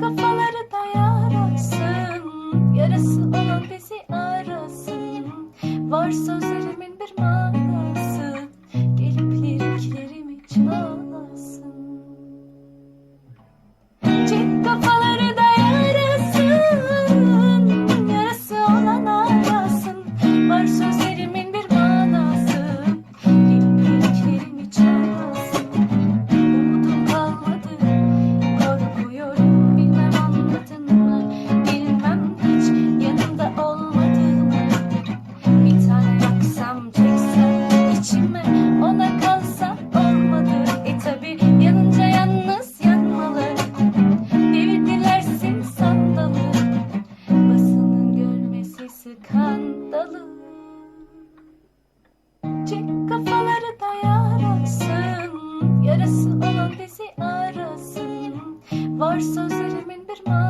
Kafaları dayarasın Yarası olan bizi arasın. Var sözlerimin bir manası. Var sözlerimin bir manası